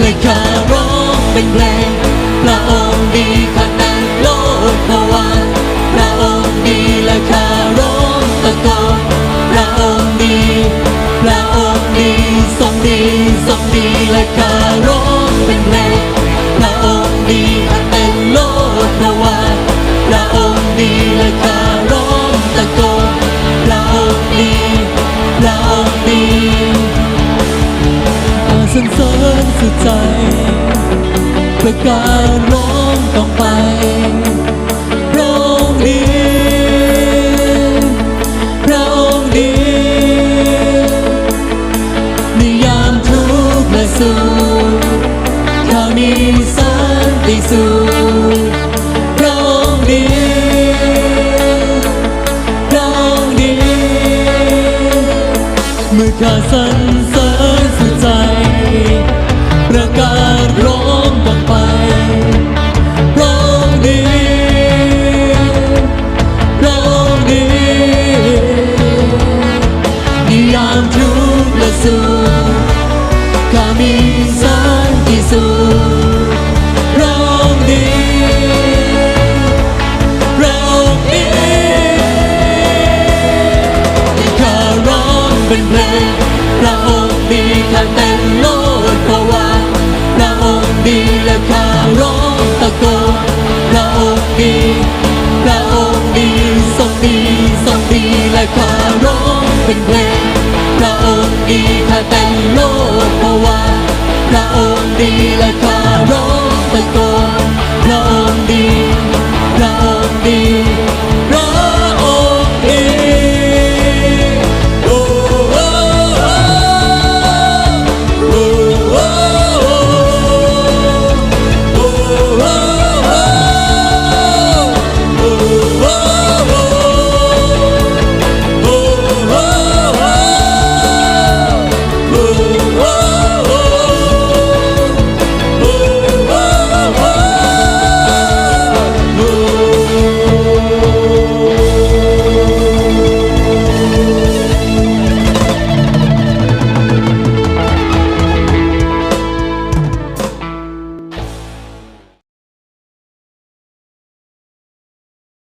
และข้าร้องเป็นเพลงพระองค์ดีขนาดโลกภาวะ สุดใจประกาศร้องต้องไปพระองค์ดีพระองค์ดีในยามทุกข์และสุขข้ามีสันติสุขพระองค์ดีพระองค์ดีเมื่อข้าสรรเส ก พระองค์ดีทรงดีทรงดีและขาร้องเป็นเพลงพระองค์ดีข้าแต่โลกภาวา